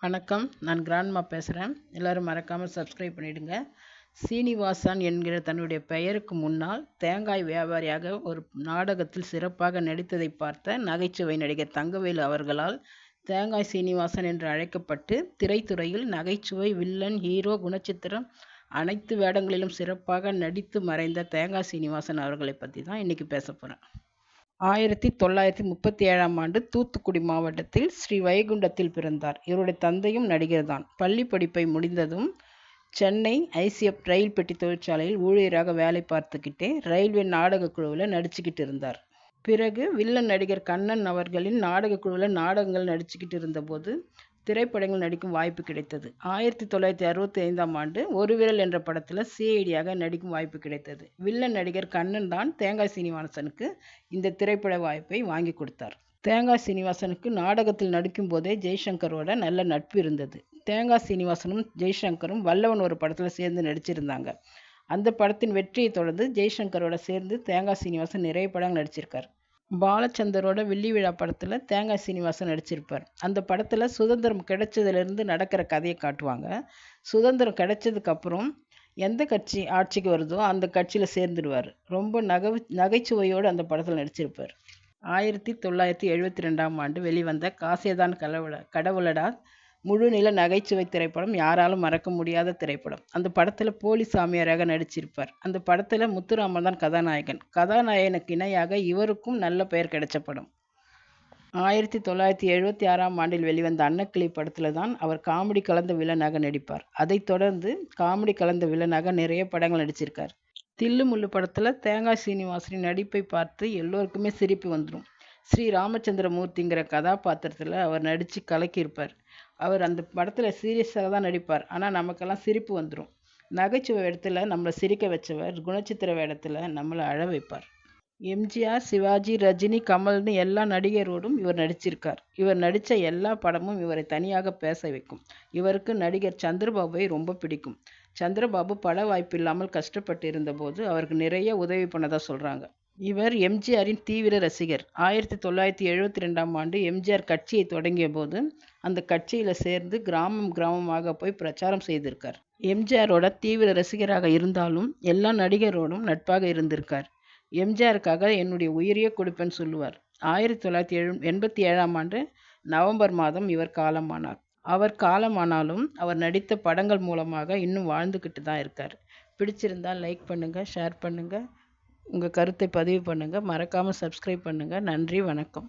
வணக்கம். நான் கிராண்ட்மா பேசுகிறேன் எல்லோரும் மறக்காமல் சப்ஸ்கிரைப் பண்ணிவிடுங்க சீனிவாசன் என்கிற தன்னுடைய பெயருக்கு முன்னால் தேங்காய் வியாபாரியாக ஒரு நாடகத்தில் சிறப்பாக நடித்ததை பார்த்த நகைச்சுவை நடிகர் தங்கவேலு அவர்களால் தேங்காய் சீனிவாசன் என்று அழைக்கப்பட்டு திரைத்துறையில் நகைச்சுவை வில்லன் ஹீரோ குணச்சித்திரம் அனைத்து வேடங்களிலும் சிறப்பாக நடித்து மறைந்த தேங்காய் சீனிவாசன் அவர்களை பற்றி தான் இன்றைக்கி பேச போகிறேன் ஆயிரத்தி தொள்ளாயிரத்தி முப்பத்தி ஏழாம் ஆண்டு தூத்துக்குடி மாவட்டத்தில் ஸ்ரீ வைகுண்டத்தில் பிறந்தார். இவருடைய தந்தையும் நடிகர் தான். பள்ளி படிப்பை முடிந்ததும் சென்னை ஐசிஎஃப் ரயில் பெட்டி தொழிற்சாலையில் ஊழியராக வேலை பார்த்துக்கிட்டே ரயில்வே நாடக குழுவில் நடிச்சுக்கிட்டு இருந்தார். பிறகு வில்லன் நடிகர் கண்ணன் அவர்களின் நாடக குழுவில் நாடகங்கள் நடிச்சுக்கிட்டு இருந்தபோது திரைப்படங்கள் நடிக்கும் வாய்ப்பு கிடைத்தது. ஆயிரத்தி தொள்ளாயிரத்தி அறுபத்தி ஐந்தாம் ஆண்டு ஒரு விரல் என்ற படத்தில் சிஐடியாக நடிக்கும் வாய்ப்பு கிடைத்தது. வில்லன் நடிகர் கண்ணன் தான் தேங்காய் சீனிவாசனுக்கு இந்த திரைப்பட வாய்ப்பை வாங்கி கொடுத்தார். தேங்காய் சீனிவாசனுக்கு நாடகத்தில் நடிக்கும் போதே ஜெய்சங்கரோட நல்ல நட்பு இருந்தது. தேங்காய் சீனிவாசனும் ஜெய்சங்கரும் வல்லவன் ஒரு படத்தில் சேர்ந்து நடிச்சிருந்தாங்க. அந்த படத்தின் வெற்றியை தொடர்ந்து ஜெய்சங்கரோட சேர்ந்து தேங்காய் சீனிவாசன் நிறைய படங்கள் நடிச்சிருக்கார். பாலச்சந்தரோட வெள்ளி விழா படத்தில் தேங்காய் சீனிவாசன் நடிச்சிருப்பார். அந்த படத்தில் சுதந்திரம் கிடைச்சதுலேருந்து நடக்கிற கதையை காட்டுவாங்க. சுதந்திரம் கிடைச்சதுக்கப்புறம் எந்த கட்சி ஆட்சிக்கு வருதோ அந்த கட்சியில் சேர்ந்துடுவார். ரொம்ப நகை நகைச்சுவையோடு அந்த படத்தில் நடிச்சிருப்பார். ஆயிரத்தி தொள்ளாயிரத்தி எழுபத்தி ரெண்டாம் ஆண்டு வெளிவந்த காசேதான் கடவுள கடவுளடா முழுநில நகைச்சுவை திரைப்படம் யாராலும் மறக்க முடியாத திரைப்படம். அந்த படத்தில் போலி சாமியாராக நடிச்சிருப்பார். அந்த படத்தில் முத்துராமன் தான் கதாநாயகன். கதாநாயகனுக்கு இணையாக இவருக்கும் நல்ல பெயர் கிடைச்ச படம் ஆயிரத்தி தொள்ளாயிரத்தி எழுபத்தி ஆறாம் ஆண்டில் வெளிவந்த அன்னக்கிளி படத்தில் தான் அவர் காமெடி கலந்த வில்லனாக நடிப்பார். அதைத் தொடர்ந்து காமெடி கலந்த வில்லனாக நிறைய படங்கள் நடிச்சிருக்கார். தில்லு முள்ளு படத்தில் தேங்காய் சீனிவாசனின் நடிப்பை பார்த்து எல்லோருக்குமே சிரிப்பு வந்துடும் ஸ்ரீ ராமச்சந்திரமூர்த்திங்கிற கதாபாத்திரத்தில் அவர் நடித்து கலக்கியிருப்பார். அவர் அந்த படத்தில் சீரியஸாக தான் நடிப்பார். ஆனால் நமக்கெல்லாம் சிரிப்பு வந்துடும் நகைச்சுவை இடத்துல நம்மளை சிரிக்க வச்சவர் குணச்சித்திர வேடத்தில் நம்மளை அழ வைப்பார். எம்ஜிஆர் சிவாஜி ரஜினி கமல்னு எல்லா நடிகரோடும் இவர் நடிச்சிருக்கார். இவர் நடித்த எல்லா படமும் இவரை தனியாக பேச வைக்கும். இவருக்கு நடிகர் சந்திரபாபுவை ரொம்ப பிடிக்கும். சந்திரபாபு பட வாய்ப்பு இல்லாமல் கஷ்டப்பட்டு இருந்தபோது அவருக்கு நிறைய உதவி பண்ணதாக சொல்கிறாங்க இவர் எம்ஜிஆரின் தீவிர ரசிகர். ஆயிரத்தி தொள்ளாயிரத்தி எழுபத்தி ரெண்டாம் ஆண்டு எம்ஜிஆர் கட்சியை தொடங்கிய போது அந்த கட்சியில் சேர்ந்து கிராமம் கிராமமாக போய் பிரச்சாரம் செய்திருக்கார். எம்ஜிஆரோட தீவிர ரசிகராக இருந்தாலும் எல்லா நடிகரோடும் நட்பாக இருந்திருக்கார். எம்ஜிஆருக்காக என்னுடைய உயிரிய கொடுப்பேன்னு சொல்லுவார். ஆயிரத்தி தொள்ளாயிரத்தி எழு எண்பத்தி ஏழாம் ஆண்டு நவம்பர் மாதம் இவர் காலமானார். அவர் காலமானாலும் அவர் நடித்த படங்கள் மூலமாக இன்னும் வாழ்ந்துக்கிட்டு தான் இருக்கார். பிடிச்சிருந்தால் லைக் பண்ணுங்கள் ஷேர் பண்ணுங்கள் உங்கள் கருத்தை பதிவு பண்ணுங்கள் மறக்காமல் சப்ஸ்கிரைப் பண்ணுங்கள் நன்றி வணக்கம்.